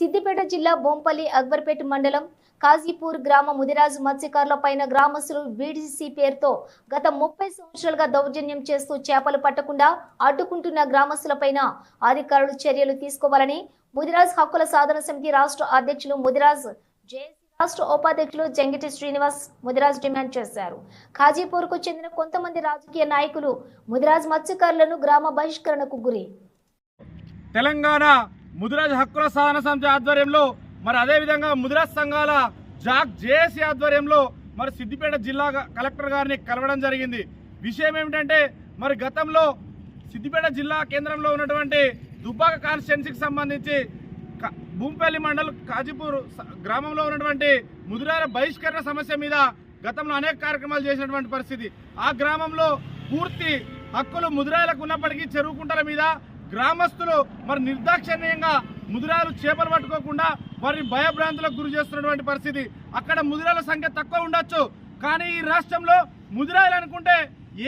సిద్దిపేట జిల్లా బొంపల్లి అక్బర్పేట మండలం కాజీపూర్ గ్రామ ముదిరాజు మత్స్యకారుల పైన గ్రామస్తులు బీడీసీ పేరుతో గత ముప్పై సంవత్సరాలుగా దౌర్జన్యం చేస్తూ చేపలు పట్టకుండా అడ్డుకుంటున్న గ్రామస్తులపైన అధికారులు చర్యలు తీసుకోవాలని ముదిరాజ్ హక్కుల సాధన సమితి రాష్ట్ర అధ్యక్షులు ముదిరాజ్ జేఏసీ రాష్ట్ర ఉపాధ్యక్షులు జంగిటి శ్రీనివాస్ ముదిరాజ్ డిమాండ్ చేశారు. ఖాజీపూర్కు చెందిన కొంతమంది రాజకీయ నాయకులు ముదిరాజ్ మత్స్యకారులను గ్రామ బహిష్కరణకు గురి. తెలంగాణ ముదిరాజ్ హక్కుల సాధన సమితి ఆధ్వర్యంలో మరి అదేవిధంగా ముదిరాజ్ సంఘాల జాక్ జేఏసీ ఆధ్వర్యంలో మరి సిద్దిపేట జిల్లా కలెక్టర్ గారిని కలవడం జరిగింది. విషయం ఏమిటంటే మరి గతంలో సిద్దిపేట జిల్లా కేంద్రంలో ఉన్నటువంటి దుబ్బాక కాన్స్టిట్యున్సీకి సంబంధించి భూమిపల్లి భూంపల్లి మండల్ కాజీపూర్ గ్రామంలో ఉన్నటువంటి ముదిరాల బహిష్కరణ సమస్య మీద గతంలో అనేక కార్యక్రమాలు చేసినటువంటి పరిస్థితి. ఆ గ్రామంలో పూర్తి హక్కులు ముదిరాలకు ఉన్నప్పటికీ చెరువుకుంటల మీద గ్రామస్తులు మరి నిర్దాక్షిణ్యంగా ముదిరాలు చేపలు పట్టుకోకుండా వారిని భయభ్రాంతులకు గురి చేస్తున్నటువంటి పరిస్థితి. అక్కడ ముదిరాల సంఖ్య తక్కువ ఉండొచ్చు. కానీ ఈ రాష్ట్రంలో ముదిరాయలు అనుకుంటే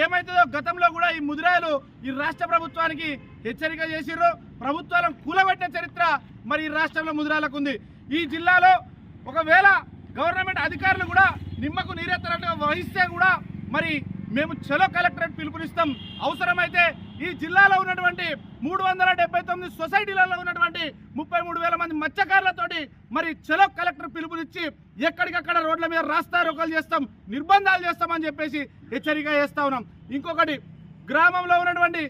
ఏమైతుందో గతంలో కూడా ఈ ముదిరాయలు ఈ రాష్ట్ర ప్రభుత్వానికి హెచ్చరిక చేసిర్రు. ప్రభుత్వాలను కూలబెట్టిన చరిత్ర మరి ఈ రాష్ట్రంలో ముదిరాలకు ఉంది ఈ జిల్లాలో ఒకవేళ గవర్నమెంట్ అధికారులు కూడా నిమ్మకు నీరెత్తనట్టుగా వహిస్తే కూడా మరి మేము చలో కలెక్టరేట్ పిలుపునిస్తాం. అవసరమైతే ఈ జిల్లాలో ఉన్నటువంటి మూడు వందల డెబ్బై తొమ్మిది సొసైటీలలో ఉన్నటువంటి ముప్పై మూడు వేల మంది మత్స్యకారులతోటి మరి చలో కలెక్టర్ పిలుపునిచ్చి ఎక్కడికక్కడ రోడ్ల మీద రాస్తారోకలు చేస్తాం నిర్బంధాలు చేస్తామని చెప్పేసి హెచ్చరిక చేస్తా ఉన్నాం. ఇంకొకటి గ్రామంలో ఉన్నటువంటి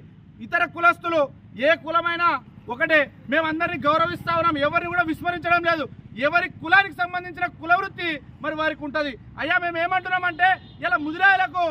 ఇతర కులస్తులు ఏ కులమైనా ఒకటే మేమందరినీ గౌరవిస్తా ఉన్నాం. ఎవరిని కూడా విస్మరించడం లేదు. ఎవరి కులానికి సంబంధించిన కులవృత్తి మరి వారికి ఉంటుంది. అయ్యా మేము ఏమంటున్నామంటే ఇలా ముదిరాయలకు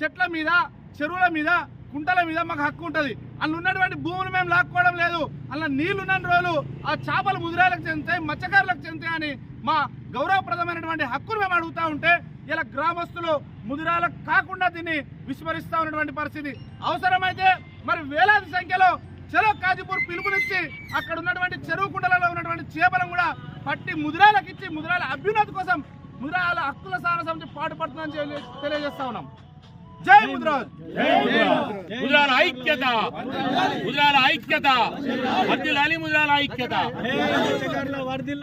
చెట్ల మీద చెరువుల మీద కుంటల మీద మాకు హక్కు ఉంటుంది. అందులో ఉన్నటువంటి భూములు మేము లాక్కోవడం లేదు. అందులో నీళ్ళు ఉన్న రోజులు ఆ చేపలు ముదిరాలకు చెందుతాయి మత్స్యకారులకు చెందుతాయి అని మా గౌరవప్రదమైనటువంటి హక్కును మేము అడుగుతా ఉంటే ఇలా గ్రామస్తులు ముదిరాలకు కాకుండా దీన్ని విస్మరిస్తూ ఉన్నటువంటి పరిస్థితి అవసరమైతే మరి వేలాది సంఖ్యలో చెరో కాజీపూర్ పిలుపునిచ్చి అక్కడ ఉన్నటువంటి చెరువు కుండలలో ఉన్నటువంటి చేపలను కూడా పట్టి ముదిరాలకు ఇచ్చి ముదిరాల అభ్యున్నతి కోసం ముదిరాల హక్కుల సాధన పాటుపడుతుందని తెలియజేస్తా ఉన్నాం. జై ముదిరాజ్ ముద్రాల ఐక్యత ముద్రాల ఐక్యత వర్దిలాలి ముద్రాల ఐక్యత